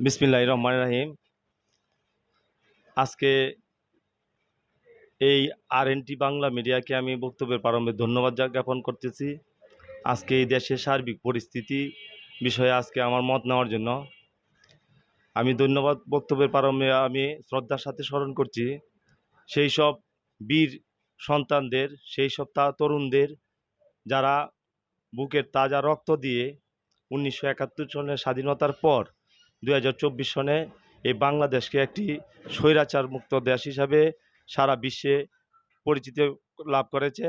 বিসমিল্লাহ রহমান রাহিম। আজকে এই আর বাংলা মিডিয়াকে আমি বক্তব্যের প্রারম্ভে ধন্যবাদ জ্ঞাপন করতেছি। আজকে এই দেশের সার্বিক পরিস্থিতি বিষয়ে আজকে আমার মত নেওয়ার জন্য আমি ধন্যবাদ বক্তব্যের প্রারম্ভে আমি শ্রদ্ধার সাথে স্মরণ করছি। সেই সব বীর সন্তানদের, সেই সব তা তরুণদের যারা বুকের তাজা রক্ত দিয়ে উনিশশো একাত্তর সনের স্বাধীনতার পর দুই হাজার চব্বিশ সনে এই বাংলাদেশকে একটি স্বৈরাচার মুক্ত দেশ হিসাবে সারা বিশ্বে পরিচিতি লাভ করেছে।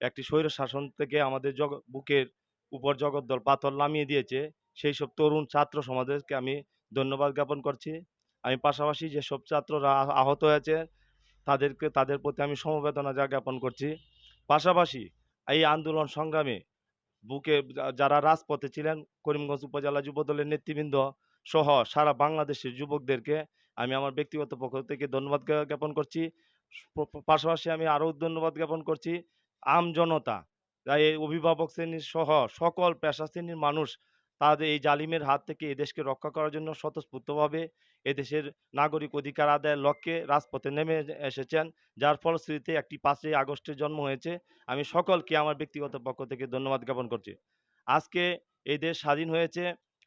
একটি স্বৈর শাসন থেকে আমাদের জগ বুকের উপর জগদ্দল পাথর নামিয়ে দিয়েছে। সেই সব তরুণ ছাত্র সমাজকে আমি ধন্যবাদ জ্ঞাপন করছি। আমি পাশাপাশি যেসব ছাত্ররা আহত হয়েছে, তাদেরকে, তাদের প্রতি আমি সমবেদনা জ্ঞাপন করছি। পাশাপাশি এই আন্দোলন সংগ্রামে বুকে যারা রাজপথে ছিলেন, করিমগঞ্জ উপজেলা যুবদলের নেতৃবৃন্দ সহ সারা বাংলাদেশের যুবকদেরকে আমি আমার ব্যক্তিগত পক্ষ থেকে ধন্যবাদ জ্ঞা- জ্ঞাপন করছি। পাশাপাশি আমি আরও ধন্যবাদ জ্ঞাপন করছি। আম জনতা এই অভিভাবক শ্রেণির সহ সকল পেশা শ্রেণির মানুষ তাদের এই জালিমের হাত থেকে এদেশকে রক্ষা করার জন্য স্বতঃস্ফূর্তভাবে এদেশের নাগরিক অধিকার আদায়ের লক্ষ্যে রাজপথে নেমে এসেছেন, যার ফলশ্রুতিতে একটি পাঁচই আগস্টের জন্ম হয়েছে। আমি সকলকে আমার ব্যক্তিগত পক্ষ থেকে ধন্যবাদ জ্ঞাপন করছি। আজকে এই দেশ স্বাধীন হয়েছে।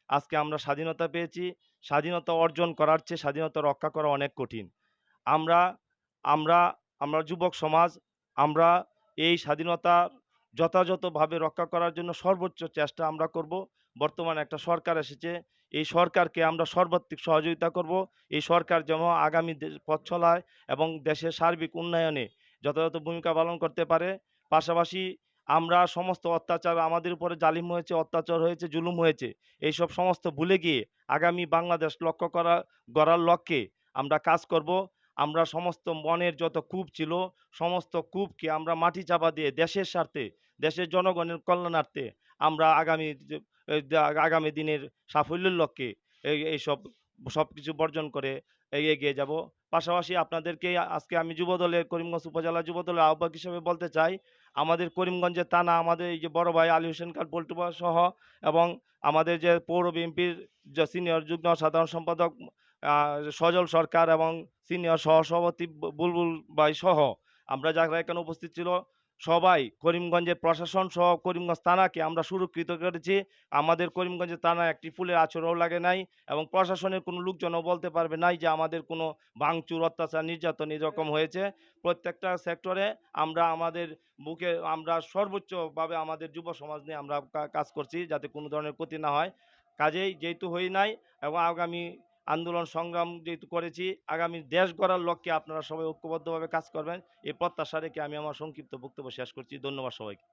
আজকে আমরা স্বাধীনতা পেয়েছি। স্বাধীনতা অর্জন করার চেয়ে স্বাধীনতা রক্ষা করা অনেক কঠিন। আমরা আমরা আমরা যুবক সমাজ, আমরা এই স্বাধীনতা যথাযথভাবে রক্ষা করার জন্য সর্বোচ্চ চেষ্টা আমরা করব। বর্তমানে একটা সরকার এসেছে। এই সরকারকে আমরা সর্বাত্মক সহযোগিতা করব। এই সরকার যেন আগামী পথ চলায় এবং দেশের সার্বিক উন্নয়নে যথাযথ ভূমিকা পালন করতে পারে। পাশাপাশি আমরা সমস্ত অত্যাচার আমাদের উপরে জালিম হয়েছে, অত্যাচার হয়েছে, জুলুম হয়েছে, এইসব সমস্ত ভুলে গিয়ে আগামী বাংলাদেশ লক্ষ্য করা, গড়ার লক্ষ্যে আমরা কাজ করব। আমরা সমস্ত মনের যত কূপ ছিল, সমস্ত কূপকে আমরা মাটি চাপা দিয়ে দেশের স্বার্থে, দেশের জনগণের কল্যাণার্থে আমরা আগামী আগামী দিনের সাফল্যের লক্ষ্যে এই, এইসব সব কিছু বর্জন করে এগিয়ে যাব। পাশাপাশি আপনাদেরকে আজকে আমি যুবদলের করিমগঞ্জ উপজেলা যুবদলের আহ্বায়ক হিসেবে বলতে চাই আমাদের করিমগঞ্জের তানা আমাদের এই যে বড় ভাই আলী হোসেন খান পল্টুবা সহ এবং আমাদের যে পৌর বিএনপির যে সিনিয়র যুগ্ম সাধারণ সম্পাদক সজল সরকার এবং সিনিয়র সহসভাপতি বুলবুল ভাই সহ আমরা যারা এখানে উপস্থিত ছিল সবাই করিমগঞ্জের প্রশাসন সহ করিমগঞ্জ থানাকে আমরা সুরক্ষিত করেছি। আমাদের করিমগঞ্জের থানায় একটি ফুলের আচরও লাগে নাই এবং প্রশাসনের কোনো লোকজনও বলতে পারবে নাই যে আমাদের কোনো ভাঙচুর, অত্যাচার, নির্যাতন এরকম হয়েছে। প্রত্যেকটা সেক্টরে আমরা আমাদের বুকে আমরা সর্বোচ্চভাবে আমাদের যুব সমাজ নিয়ে আমরা কাজ করছি যাতে কোনো ধরনের ক্ষতি না হয়। কাজেই যেহেতু হই নাই এবং আগামী আন্দোলন সংগ্রাম যেহেতু করেছি, আগামী দেশ গড়ার লক্ষ্যে আপনারা সবাই ঐক্যবদ্ধভাবে কাজ করবেন। এই প্রত্যাশা রেখে আমি আমার সংক্ষিপ্ত বক্তব্য শেষ করছি। ধন্যবাদ সবাইকে।